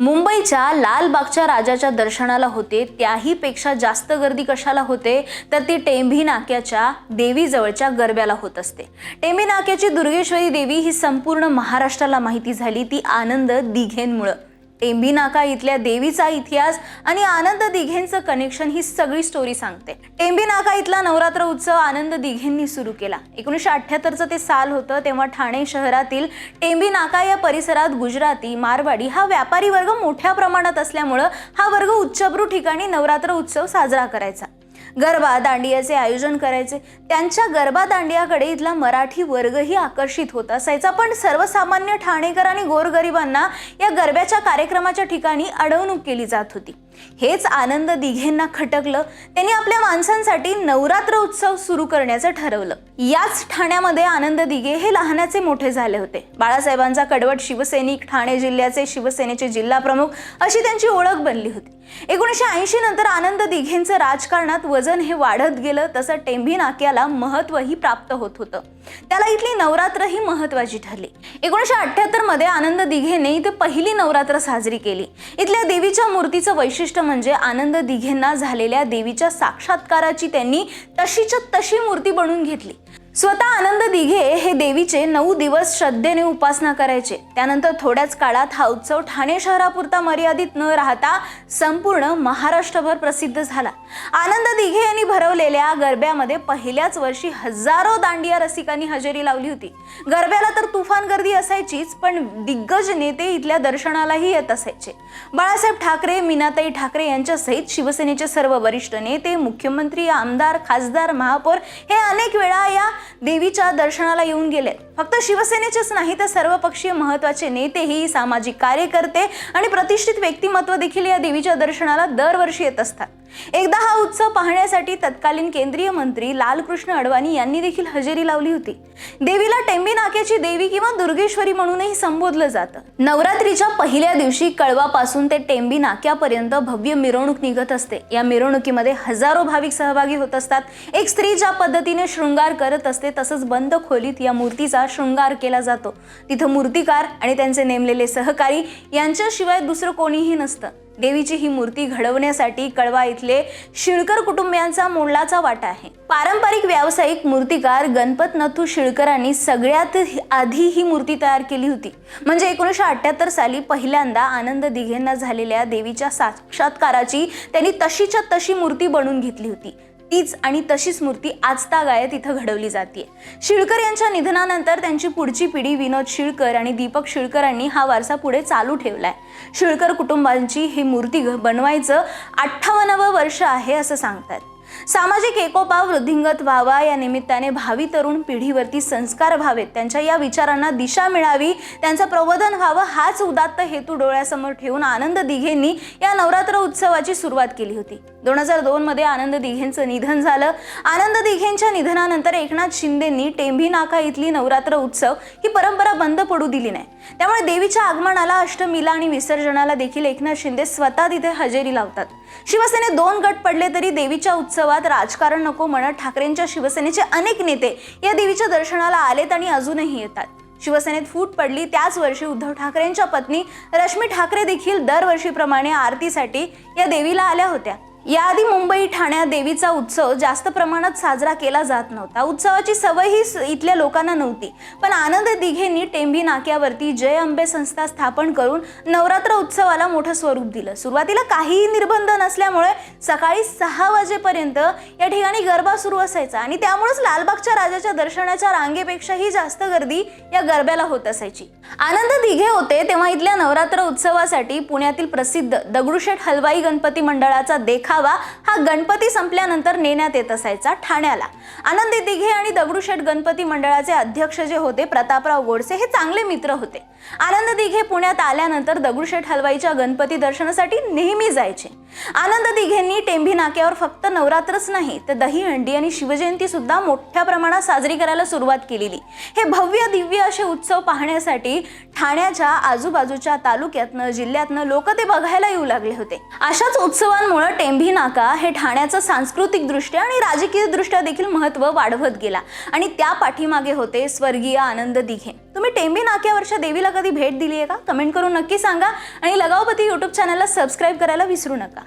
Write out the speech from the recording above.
मुंबईच्या लालबागच्या राजाच्या दर्शनाला होते. त्याहीपेक्षा जास्त गर्दी कशाला होते? तर ती टेंभी नाक्याच्या देवीजवळच्या गरब्याला होत असते. टेंभी नाक्याची दुर्गेश्वरी देवी ही संपूर्ण महाराष्ट्राला माहिती झाली. ती आनंद दिघेंमुळं. टेंभी नाका इथल्या देवीचा इतिहास आणि आनंद दिघेंचं कनेक्शन ही सगळी स्टोरी सांगते. टेंभी नाका इथला नवरात्र उत्सव आनंद दिघेंनी सुरू केला. एकोणीसशे अठ्ठ्याहत्तरचं ते साल होतं तेव्हा ठाणे शहरातील टेंबी नाका या परिसरात गुजराती मारवाडी हा व्यापारी वर्ग मोठ्या प्रमाणात असल्यामुळं हा वर्ग उच्चभ्रू ठिकाणी नवरात्र उत्सव साजरा करायचा. गरबा दांडियाचे आयोजन करायचे. त्यांच्या गरबा दांडियाकडे इथला मराठी वर्गही आकर्षित होत असायचा. पण सर्वसामान्य ठाणेकर आणि गोरगरिबांना या गरब्याच्या कार्यक्रमाच्या ठिकाणी अडवणूक केली जात होती. हेच आनंद दिघेंना खटकलं. त्यांनी आपल्या माणसांसाठी नवरात्र उत्सव सुरू करण्याचं ठरवलं. याच ठाण्यामध्ये आनंद दिघे हे लहानाचे मोठे झाले होते. बाळासाहेबांचा कडवट शिवसैनिक ठाणे जिल्ह्याचे शिवसेनेचे जिल्हा प्रमुख अशी त्यांची ओळख बनली होती. एकोणीसशे ऐंशी नंतर आनंद दिघेंचं राजकारणात वजन हे वाढत गेलं तसं टेंभी नाक्याला महत्वही प्राप्त होत होतं. त्याला इथली नवरात्र ही महत्वाची ठरली. एकोणीसशे अठ्ठ्याहत्तरमध्ये आनंद दिघेने इथे पहिली नवरात्र साजरी केली. इथल्या देवीच्या मूर्तीचं वैशिष्ट्य म्हणजे आनंद दिघेंना झालेल्या देवीच्या साक्षात्काराची त्यांनी तशीच्या तशी मूर्ती बनवून घेतली. स्वतः आनंद दिघे हे देवीचे नऊ दिवस श्रद्धेने उपासना करायचे. त्यानंतर थोड्याच काळात हा उत्सव ठाणे शहरापुरता मर्यादित न राहता संपूर्ण महाराष्ट्रभर प्रसिद्ध झाला. आनंद दिघे यांनी भरवलेल्या गरब्यामध्ये पहिल्याच वर्षी हजारो दांडिया रसिकांनी हजेरी लावली होती. गरब्याला तर तुफान गर्दी असायचीच पण दिग्गज नेते इथल्या दर्शनालाही येत असायचे. बाळासाहेब ठाकरे मीनाताई ठाकरे यांच्यासहित शिवसेनेचे सर्व वरिष्ठ नेते मुख्यमंत्री आमदार खासदार महापौर हे अनेक वेळा या देवीच्या दर्शनाला येऊन गेले फक्त शिवसेनेचेच नाही तर सर्वपक्षीय महत्त्वाचे नेतेही सामाजिक कार्यकर्ते आणि प्रतिष्ठित व्यक्तिमत्व देखील या देवीच्या दर्शनाला दरवर्षी येत असतात. एकदा हा उत्सव पाहण्यासाठी तत्कालीन केंद्रीय मंत्री लालकृष्ण अडवाणी यांनी देखील हजेरी लावली होती. देवीला टेंबी नाक्याची देवी किंवा दुर्गेश्वरी म्हणूनही संबोधलं जातं. नवरात्रीच्या पहिल्या दिवशी कळवापासून ते टेंबी नाक्यापर्यंत भव्य मिरवणूक निघत असते. या मिरवणुकीमध्ये हजारो भाविक सहभागी होत असतात. एक स्त्री ज्या पद्धतीने शृंगार करत असते तसंच बंद खोलीत या मूर्तीचा शृंगार केला जातो. तिथं मूर्तिकार आणि त्यांचे नेमलेले सहकारी यांच्याशिवाय दुसरं कोणीही नसतं. देवीची ही मूर्ती घडवण्यासाठी कळवा इथले शिळकर कुटुंबियांचा मोलाचा वाटा आहे. पारंपरिक व्यावसायिक मूर्तिकार गणपत नथू शिळकरांनी सगळ्यात आधी ही मूर्ती तयार केली होती. म्हणजे एकोणीसशे अठ्ठ्याहत्तर साली पहिल्यांदा आनंद दिघेंना झालेल्या देवीच्या साक्षात्काराची त्यांनी तशीच्या तशी मूर्ती बनवून घेतली होती. तीच आणि तशीच मूर्ती आजतागायत इथं घडवली जाते शिळकर यांच्या निधनानंतर त्यांची पुढची पिढी विनोद शिळकर आणि दीपक शिळकरांनी हा वारसा पुढे चालू ठेवलाय. शिळकर कुटुंबांची ही मूर्ती बनवायचं अठ्ठावन्नावं वर्ष आहे असं सांगतात सामाजिक एकोपा वृद्धिंगत व्हावा या निमित्ताने भावी तरुण पिढीवरती संस्कार व्हावेत. त्यांच्या या विचारांना दिशा मिळावी त्यांचं प्रबोधन व्हावं हाच उदात्त हेतू डोळ्यासमोर ठेवून आनंद दिघेंनी या नवरात्र उत्सवाची सुरुवात केली होती. दोन हजार दोन मध्ये आनंद दिघेंचं निधन झालं. आनंद दिघेंच्या निधनानंतर एकनाथ शिंदेंनी टेंभी नाका इथली नवरात्र उत्सव ही परंपरा बंद पडू दिली नाही. त्यामुळे देवीच्या आगमनाला अष्टमीला आणि विसर्जनाला देखील एकनाथ शिंदे स्वतः तिथे हजेरी लावतात. शिवसेने दोन गट पडले तरी देवीच्या उत्सवात राजकारण नको म्हणत ठाकरेंच्या शिवसेनेचे अनेक नेते या देवीच्या दर्शनाला आलेत आणि अजूनही येतात. शिवसेनेत फूट पडली त्याच वर्षी उद्धव ठाकरेंच्या पत्नी रश्मी ठाकरे देखील दरवर्षीप्रमाणे आरतीसाठी या देवीला आल्या होत्या. याआधी मुंबई ठाण्यात देवीचा उत्सव जास्त प्रमाणात साजरा केला जात नव्हता. उत्सवाची सवयही ही इथल्या लोकांना नव्हती. पण आनंद दिघेंनी टेंभी नाक्यावरती जय अंबे संस्था स्थापन करून नवरात्र उत्सवाला मोठं स्वरूप दिलं. सुरुवातीला काहीही निर्बंध नसल्यामुळे सकाळी सहा वाजेपर्यंत या ठिकाणी गरबा सुरू असायचा आणि त्यामुळेच लालबागच्या राजाच्या दर्शनाच्या रांगेपेक्षाही जास्त गर्दी या गरब्याला होत असायची. आनंद दिघे होते तेव्हा इथल्या नवरात्र उत्सवासाठी पुण्यातील प्रसिद्ध दगडूशेठ हलवाई गणपती मंडळाचा खावा हा गणपती संपल्यानंतर नेण्यात येत असायचा ठाण्याला. आनंदी दिघे आणि दगडूशेठ गणपती मंडळाचे अध्यक्ष जे होते प्रतापराव गोडसे हे चांगले मित्र होते. आनंद दिघे पुण्यात आल्यानंतर दगडूशेठ हलवाईच्या गणपती दर्शनासाठी नेहमी जायचे. आनंद दिघेंनी टेंभी नाक्यावर फक्त नवरात्रच नाही तर दहीहंडी आणि शिवजयंती सुद्धा मोठ्या प्रमाणात साजरी करायला सुरुवात केलेली. हे भव्य दिव्य असे उत्सव पाहण्यासाठी ठाण्याच्या आजूबाजूच्या तालुक्यातनं जिल्ह्यातनं लोक ते बघायला येऊ लागले होते. अशाच उत्सवांमुळे टेंभी नाका हे ठाण्याचं सांस्कृतिक दृष्ट्या आणि राजकीय दृष्ट्या देखील महत्त्व वाढवत गेला आणि त्या पाठीमागे होते स्वर्गीय आनंद दिघे तुम्ही टेंबी नाक्यावरच्या देवीला कधी भेट दिली आहे का? कमेंट करून नक्की सांगा. आणि लगावपती यूट्यूब चॅनलला सबस्क्राईब करायला विसरू नका.